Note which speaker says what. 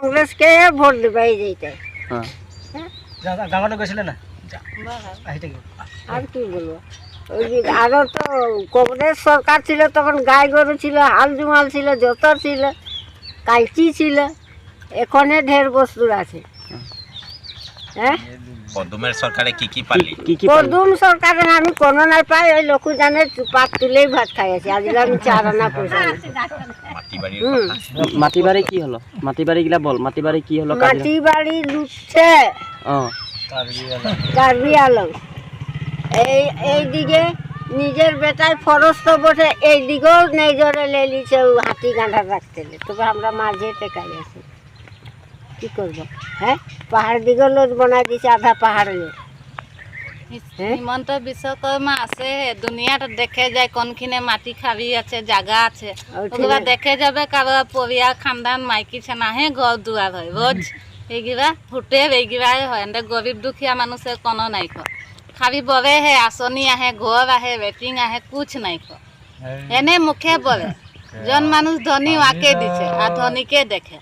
Speaker 1: কংগ্রেসকে ভোট দেবে এই যেটা
Speaker 2: হ্যাঁ।
Speaker 3: গাঁৱলৈ না?
Speaker 1: আর কি বলব? ওই যে আরও তো কংগ্রেস সরকার ছিল তখন গাই গরু ছিল হাল জুমাল ছিল যত ছিল কালচি ছিল এখনে ঢের বস্তুর আছে। হ্যাঁ
Speaker 4: পদ্মের সরকারে কি কি পালি?
Speaker 2: কি কি পালি?
Speaker 1: পদুম সরকারের আমি কোনো নাই পাই ওই লোক জানে পাত তুলেই ভাত খাই আছি। আজকে আমি চার আনা পয়সা
Speaker 4: মাটি
Speaker 2: বাড়ি কি হলো? মাটি বাড়ি গিলা বল মাটি বাড়ি কি হলো
Speaker 1: মাটি বাড়ি লুটছে। কার্বি আলম। এই এইদিকে নিজের বেটায় ফরস্ত বসে এই দিকেও নেজরে লেলিছে ও হাতি গাঁধা রাখতে। তবে আমরা মাঝে টেকাই আছি। কি করব? হ্যাঁ? পাহাড় দিকেও লোজ বনাই দিছে আধা পাহাড়ে হ্যাঁ?
Speaker 5: হিমন্ত বিশ্বকর্মা আছে দুনিয়াত দেখে যায় কোনখিনে মাটি খাবি আছে জাগা আছে। ওগুলা দেখে যাবে কারও পৰিয়াল খানদান মাইকী চেনাহে ঘর দুয়ার হয় রোজ এইগিলা হোটেল এইগিলাই হয়। এনে গরিব দুখীয়া মানুষের কোনো নাই খ খাবি বলে হে আঁচনি আহে ঘর আহে রেটিং আহে কুছ নাই খ এনে মুখে বলে জন মানুষ ধনী ওয়াকে দিছে আর ধনীকে দেখে।